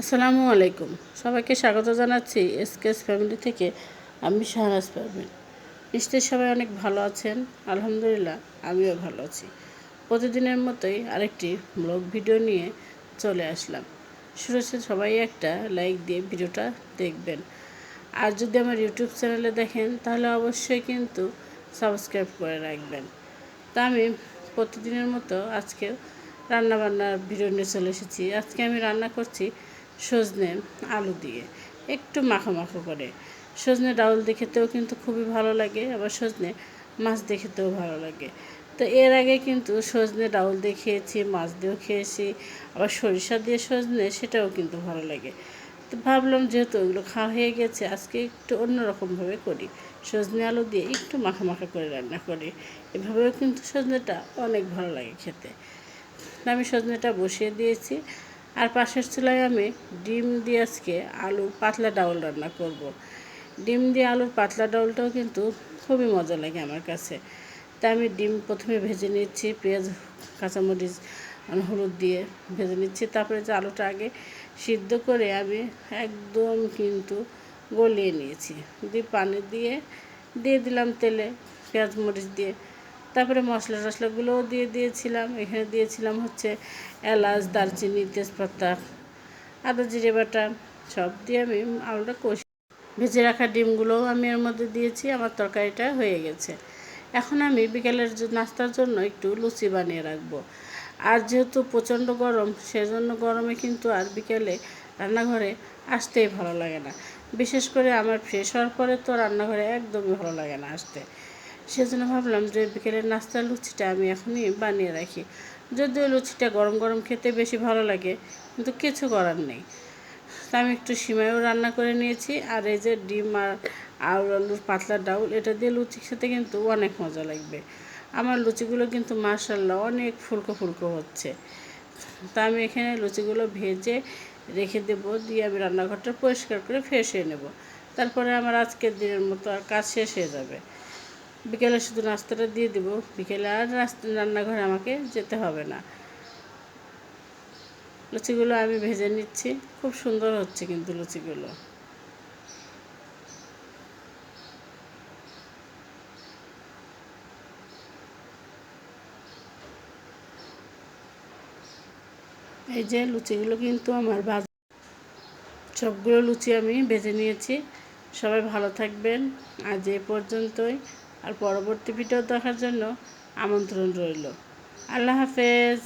আসসালামু আলাইকুম। সবাইকে স্বাগত জানাচ্ছি এসকেএস ফ্যামিলি থেকে। আমি শাহনাজ পারভিন নিশ্চয়ই সবাই অনেক ভালো আছেন? আলহামদুলিল্লাহ, আমিও ভালো আছি। প্রতিদিনের মতোই আরেকটি ব্লগ ভিডিও নিয়ে চলে আসলাম। শুরুতে সবাই একটা লাইক দিয়ে ভিডিওটা দেখবেন। আর যদি আমার ইউটিউব চ্যানেলে দেখেন, তাহলে অবশ্যই কিন্তু সাবস্ক্রাইব করে রাখবেন। তা আমি প্রতিদিনের মতো আজকে রান্নাবান্নার ভিডিও নিয়ে চলে এসেছি। আজকে আমি রান্না করছি সজনে আলু দিয়ে, একটু মাখো মাখো করে। সজনে ডাউল দেখেতেও কিন্তু খুবই ভালো লাগে, আবার সজনে মাছ দেখেতেও ভালো লাগে। তো এর আগে কিন্তু সজনে ডাউল দিয়ে খেয়েছি, মাছ দিয়েও খেয়েছি, আবার সরিষা দিয়ে সজনে সেটাও কিন্তু ভালো লাগে। তো ভাবলাম যেহেতু ওগুলো খাওয়া হয়ে গেছে, আজকে একটু অন্যরকমভাবে করি। সজনে আলু দিয়ে একটু মাখা মাখা করে রান্না করি। এভাবেও কিন্তু সজনেটা অনেক ভালো লাগে খেতে। আমি সজনেটা বসিয়ে দিয়েছি। আর পাশের চুলায় আমি ডিম দিয়ে আজকে আলুর পাতলা ডাউল রান্না করব। ডিম দিয়ে আলুর পাতলা ডাউলটাও কিন্তু খুবই মজা লাগে আমার কাছে। তাই আমি ডিম প্রথমে ভেজে নিচ্ছি, পেঁয়াজ, কাঁচামরিচ হলুদ দিয়ে ভেজে নিচ্ছি। তারপরে যে আলুটা আগে সিদ্ধ করে আমি একদম কিন্তু গলিয়ে নিয়েছি। দিয়ে পানি দিয়ে দিয়ে দিলাম তেলে পেঁয়াজ, মরিচ দিয়ে তারপরে মশলা টশলাগুলোও দিয়ে দিয়েছিলাম। এখানে দিয়েছিলাম হচ্ছে এলাচ, দারচিনি, তেজপাতা, আদা, জিরে বাটা, সব দিয়ে আমি আলুটা কষি ভেজে রাখা ডিমগুলোও আমি এর মধ্যে দিয়েছি। আমার তরকারিটা হয়ে গেছে। এখন আমি বিকেলের নাস্তার জন্য একটু লুচি বানিয়ে রাখব। আর যেহেতু প্রচণ্ড গরম, সেজন্য গরমে কিন্তু আর বিকেলে রান্নাঘরে আসতেই ভালো লাগে না। বিশেষ করে আমার ফ্রেশ হওয়ার পরে তো রান্নাঘরে একদমই ভালো লাগে না আসতে। সেজন্য ভাবলাম যে বিকেলের নাস্তার লুচিটা আমি এখনই বানিয়ে রাখি। যদিও লুচিটা গরম গরম খেতে বেশি ভালো লাগে, কিন্তু কিছু করার নেই। তা আমি একটু সিমাইও রান্না করে নিয়েছি, আর এই যে ডিম আর আলু আলুর পাতলা ডাউল, এটা দিয়ে লুচি খেতে কিন্তু অনেক মজা লাগবে। আমার লুচিগুলো কিন্তু মার্শাল্লাহ অনেক ফুলকো ফুলকো হচ্ছে। তা আমি এখানে লুচিগুলো ভেজে রেখে দেবো, দিয়ে আমি রান্নাঘরটা পরিষ্কার করে ফ্রেশ হয়ে নেব। তারপরে আমার আজকের দিনের মতো আর কাজ শেষ হয়ে যাবে। বিকেলে শুধু নাস্তাটা দিয়ে দেবো। বিকেলে আর রান্নাঘরে আমাকে যেতে হবে না। লুচিগুলো আমি ভেজে নিচ্ছি। খুব সুন্দর হচ্ছে কিন্তু লুচিগুলো। এই যে লুচিগুলো কিন্তু আমার ভাজ, সবগুলো লুচি আমি ভেজে নিয়েছি। সবাই ভালো থাকবেন। আজ এ পর্যন্তই। আর পরবর্তী ভিডিও দেখার জন্য আমন্ত্রণ রইল। আল্লাহ হাফেজ।